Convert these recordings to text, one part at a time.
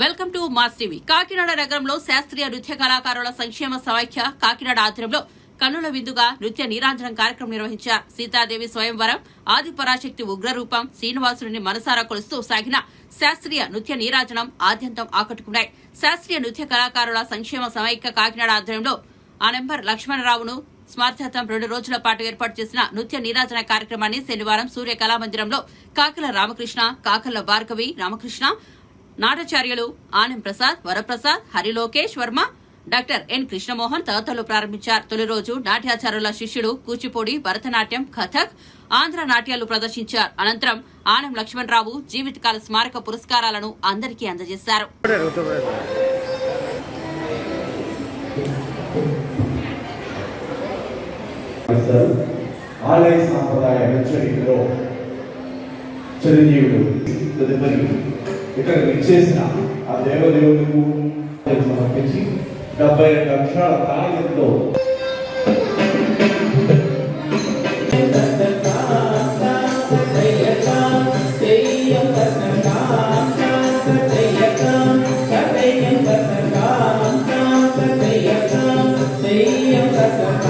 Welcome to Mass TV. Kakinada నగరంలో శాస్త్రీయ నృత్య కళాకారుల సంక్షేమ సమైక్య కాకినాడ ఆధ్వర్యంలో కన్నుల విందుగా నృత్య నీరాంజనం కార్యక్రమం నిర్వహించారు. సీతాదేవి స్వయంవరం ఆది పరాశక్తి ఉగ్రరూపం శ్రీనివాసుడిని మనసారా కొలుస్తూ సాగిన శాస్త్రీయ నృత్య నీరాజనం ఆద్యంతం ఆకట్టుకున్నాయి. శాస్త్రీయ నృత్య కళాకారుల సంక్షేమ సమైక్య కాకినాడ ఆధ్వర్యంలో ఆ నెంబర్ లక్ష్మణరావును స్మార్థార్థం రెండు రోజుల పాటు ఏర్పాటు చేసిన నృత్య నీరాజన కార్యక్రమాన్ని శనివారం సూర్య కళామందిరంలో కాకల రామకృష్ణ కాకల భార్గవి రామకృష్ణ నాటాచార్యులు ఆనం ప్రసాద్ వరప్రసాద్ హరిలోకేష్ వర్మ డాక్టర్ ఎన్ కృష్ణమోహన్ తదితరులు ప్రారంభించారు. తొలి రోజు నాట్యాచారుల శిష్యుడు కూచిపూడి భరతనాట్యం కథక్ ఆంధ్ర నాట్యాలు ప్రదర్శించారు. అనంతరం ఆనం లక్ష్మణరావు జీవితకాల స్మారక పురస్కారాలను అందరికీ అందజేశారు. ఆలయ సాంప్రదాయ హెచ్చరికలో చిరంజీవుడు తదుపరి ఇక్కడ విచ్చేసిన ఆ దేవదేవుడు సమర్పించి డెబ్బై రెండు అక్షరాల తాళంలో Thank you.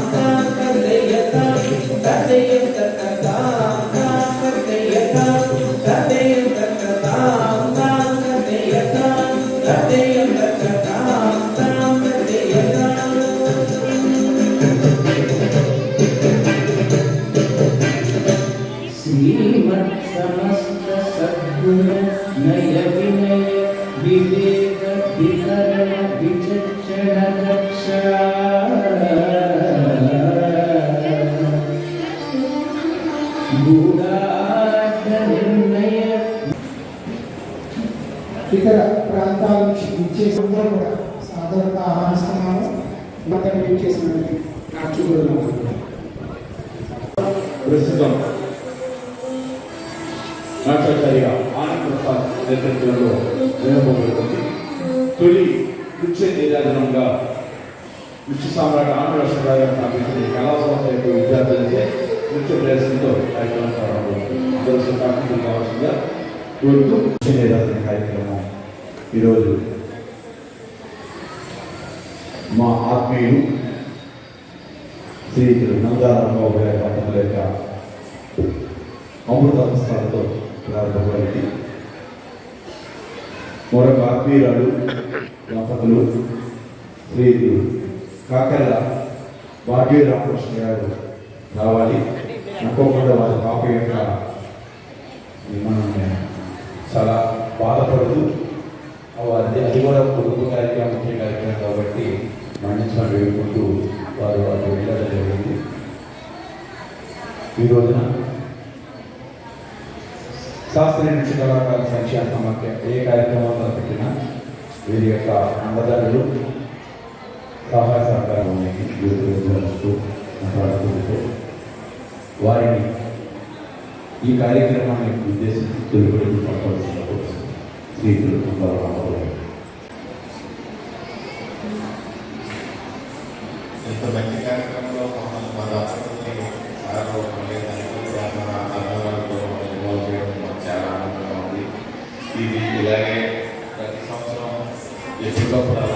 विवेक विकरण विचक्षण रक्षा गूढार्थ निर्णय ఇతర ప్రాంతాల నుంచి ఇచ్చేసి అందరూ కూడా సాధారణంగా ఆహ్వానిస్తున్నాము మతం చేసినటువంటి నాట్యగురులు ప్రస్తుతం నాట్యాచార్య ఆనంద్ ప్రసాద్ నేతృత్వంలో నిర్వహించబడుతుంది తొలి నృత్య నిరాధనంగా నృత్య సామ్రాట్ ఆంధ్ర రాష్ట్రాలు స్థాపించిన ఈ కళా యొక్క విద్యార్థులచే నృత్య ప్రదర్శనతో కార్యక్రమం ప్రారంభమవుతుంది. అందరూ కావాల్సిందిగా కోరుతూ నృత్య నిరాధన కార్యక్రమం ఈరోజు మా ఆత్మీయులు శ్రీ నందారామబాబు గారి పట్టణం యొక్క అమృత సంస్థలతో ప్రారంభమైంది మరొక ఆత్మీయురాలు దంపతులు శ్రీ కాకర భాగ్య రామకృష్ణ గారు రావాలి. అనుకోకుండా వారి పాప యొక్క మనం చాలా బాధపడుతూ అది అది కూడా కుటుంబ కార్యక్రమం ముఖ్య కార్యక్రమం కాబట్టి మన్నించమని వేడుకుంటూ వారు అటు వెళ్ళడం జరిగింది. ఈ రోజున శాస్త్రీయ నృత్య కళాకారుల సంక్షేమ సమాఖ్య ఏ కార్యక్రమం తలపెట్టినా వీరి యొక్క అండదారులు సహాయ సహకారం ఉన్నాయి వారిని ఈ కార్యక్రమాన్ని ఉద్దేశించి తొలిపడి పంపవలసిన శ్రీకులు రామారావు ఎంత మంచి ಸಿದ್ದಾಪುರ